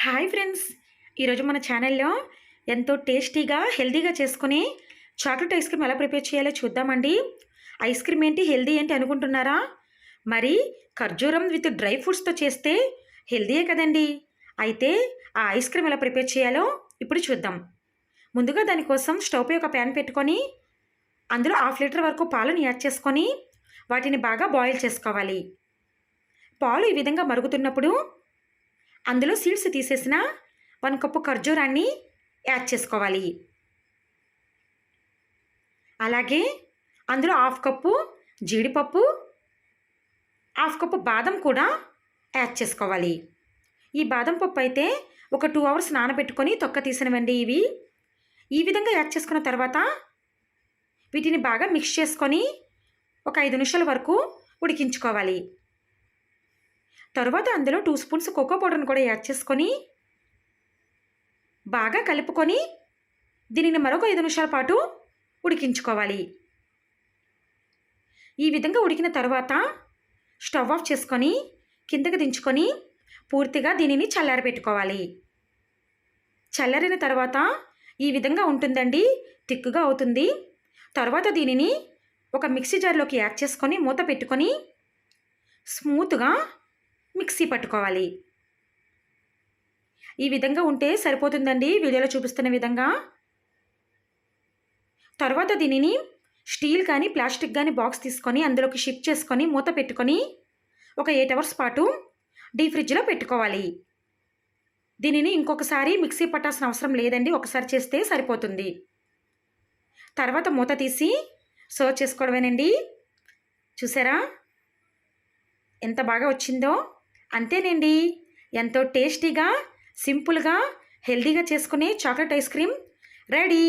Hi friends. ఈరోజు మన ఛానల్లో ఎంతో టేస్టీగా హెల్తీగా చేసుకుని చాక్లెట్ ఐస్ క్రీమ్ ఎలా ప్రిపేర్ చేయాలో చూద్దామండి. ఐస్ క్రీమ్ ఏంటి హెల్దీ ఏంటి అనుకుంటున్నారా? మరి ఖర్జూరం విత్ డ్రై ఫ్రూట్స్తో చేస్తే హెల్దీయే కదండి. అయితే ఆ ఐస్ క్రీమ్ ఎలా ప్రిపేర్ చేయాలో ఇప్పుడు చూద్దాం. ముందుగా దానికోసం స్టవ్పై ఒక ప్యాన్ పెట్టుకొని అందులో హాఫ్ లీటర్ వరకు పాలను యాడ్ చేసుకొని వాటిని బాగా బాయిల్ చేసుకోవాలి. పాలు ఈ విధంగా మరుగుతున్నప్పుడు అందులో సీడ్స్ తీసేసిన వన్ కప్పు ఖర్జూరాన్ని యాడ్ చేసుకోవాలి. అలాగే అందులో హాఫ్ కప్పు జీడిపప్పు హాఫ్ కప్పు బాదం కూడా యాడ్ చేసుకోవాలి. ఈ బాదం పప్పు అయితే ఒక టూ అవర్స్ నానబెట్టుకొని తొక్క తీసినవండి ఇవి. ఈ విధంగా యాడ్ చేసుకున్న తర్వాత వీటిని బాగా మిక్స్ చేసుకొని ఒక ఐదు నిమిషాల వరకు ఉడికించుకోవాలి. తర్వాత అందులో టూ స్పూన్స్ కోకో పౌడర్ని కూడా యాడ్ చేసుకొని బాగా కలుపుకొని దీనిని మరొక ఐదు నిమిషాల పాటు ఉడికించుకోవాలి. ఈ విధంగా ఉడికిన తర్వాత స్టవ్ ఆఫ్ చేసుకొని కిందకి దించుకొని పూర్తిగా దీనిని చల్లారబెట్టుకోవాలి. చల్లారిన తర్వాత ఈ విధంగా ఉంటుందండి తిక్కుగా అవుతుంది. తర్వాత దీనిని ఒక మిక్సీ జార్లోకి యాడ్ చేసుకొని మూత పెట్టుకొని స్మూత్గా మిక్సీ పట్టుకోవాలి. ఈ విధంగా ఉంటే సరిపోతుందండి వీడియోలో చూపిస్తున్న విధంగా. తర్వాత దీనిని స్టీల్ కానీ ప్లాస్టిక్ కానీ బాక్స్ తీసుకొని అందులోకి షిఫ్ట్ చేసుకొని మూత పెట్టుకొని ఒక ఎయిట్ అవర్స్ పాటు డీ ఫ్రిడ్జ్లో పెట్టుకోవాలి. దీనిని ఇంకొకసారి మిక్సీ పట్టాల్సిన అవసరం లేదండి ఒకసారి చేస్తే సరిపోతుంది. తర్వాత మూత తీసి సర్వ్ చేసుకోవడమేనండి. చూసారా? ఎంత బాగా వచ్చిందో? అంతేనండి. ఎంతో టేస్టీగా సింపుల్గా హెల్దీగా చేసుకునే చాక్లెట్ ఐస్ క్రీమ్. రెడీ.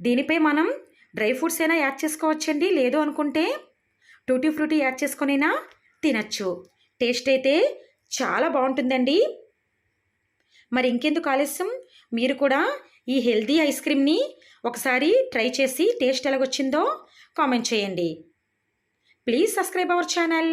దీనిపై మనం డ్రై ఫ్రూట్స్ అయినా యాడ్ చేసుకోవచ్చండి. లేదు అనుకుంటే టూటీ ఫ్రూటీ యాడ్ చేసుకునైనా తినచ్చు. టేస్ట్ అయితే చాలా బాగుంటుందండి. మరి ఇంకెందుకు ఆలస్యం? మీరు కూడా ఈ హెల్దీ ఐస్ క్రీమ్ని ఒకసారి ట్రై చేసి టేస్ట్ ఎలాగొచ్చిందో కామెంట్ చేయండి. Please subscribe our channel.